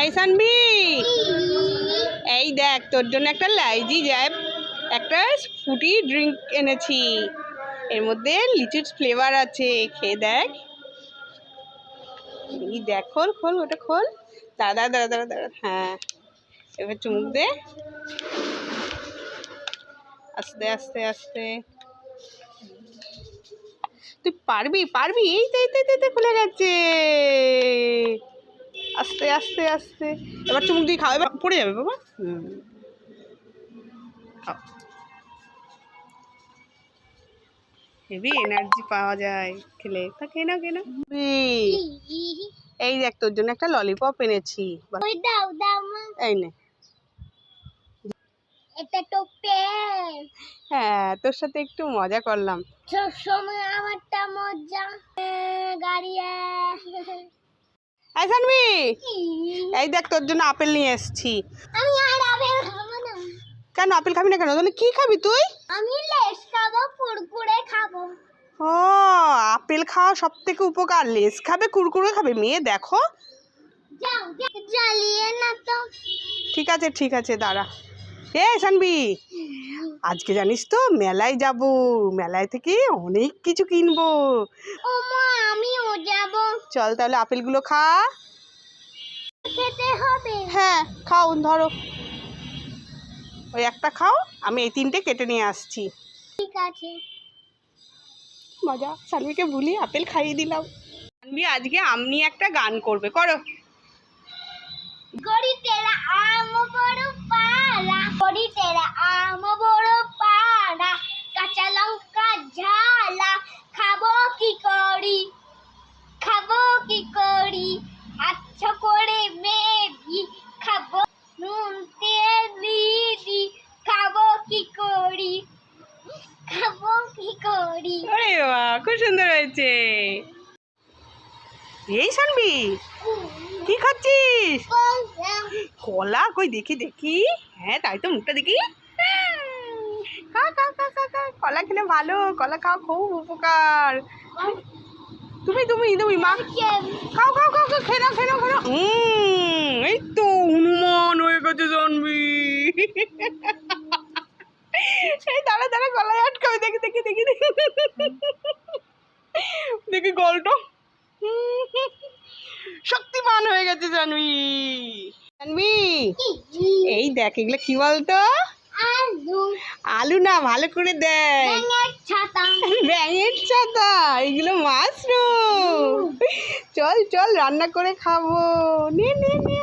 এই সানবি এই দেখ তোর জন্য একটা লাইজি জ্যাব একটা ফ্রুটি ড্রিঙ্ক এনেছি। এর মধ্যে লিচুর ফ্লেভার আছে খেয়ে দেখ। এই দেখ খোল খোল ওটা খোল। দাদা দাদা দাদা দাদা হ্যাঁ। এবার চুমুক দে। আস্তে আস্তে আস্তে। তুই পারবি পারবি? এই তো, এই তো খুলে গেছে। আস্তে আস্তে আস্তে। এবার চুমুক দিয়ে খাও এবার পড়ে যাবে বাবা। হুম। খাও। হেভি এনার্জি পাওয়া যায় খেলে। তা খেয়ে নাও খেয়ে এই দেখ তোর জন্য একটা ললিপপ এনেছি। বা- ওই দাও দাও মা। এই নে। এটা তো হ্যাঁ তোর সাথে একটু মজা করলাম। সব সময় আমারটা মজা। এ, গাড়ি। এই জানবি এই দেখ তোর জন্য আপেল নিয়ে এসেছি। আমি আর আপেল খাব না। কেন আপেল খাবি না কেন? তাহলে কি খাবি তুই? আমি লেস খাব কুরকুরে খাব। ও আপেল খাওয়া সব থেকে উপকার। লেস খাবে কুরকুরে খাবে। মেয়ে দেখো। জ্বালিয়ে না তো। ঠিক আছে ঠিক আছে দাঁড়া। এ শানবি আজকে জানিস তো মেলায় যাব। মেলায় থেকে অনেক কিছু কিনবো। ও মা চল তাহলে আপেলগুলো খা। খেতে হবে। হ্যাঁ খাও ধরো। ওই একটা খাও আমি এই তিনটে কেটে নিয়ে আসছি। ঠিক আছে। মজা সানভিকে ভুলি আপেল খাইয়ে দিলাম। সানভি আজকে আম নিয়ে একটা গান করবে করো। গড়ি তেরা আম বড় পাড়া। করি আরে বাহ খুব সুন্দর হয়েছে। এই শানবি, কি খাচ্ছিস? কলা? কই, দেখি দেখি। হ্যাঁ তাই তো মুখটা দেখি। খা খা খা খা খা। কলা খেলে ভালো, কলা খাওয়া খুব উপকার। তুমি তুমি তুমি, মা। খাও খাও খাও খেয়ে নাও খেয়ে নাও উম, এই তো হনুমান হয়ে গেছে জানবি এই দাঁড়া দাঁড়া গলায় আটকাবে দেখি দেখি দেখি দেখি। গলটা শক্তিমান হয়ে গেছে জানবি। জানবি? এই দেখ এগুলো কি বলতো? আলু। না ভালো করে দেখ। ব্যাঙের ছাতা। এগুলো মাশরুম। চল চল রান্না করে খাব। নে নে নে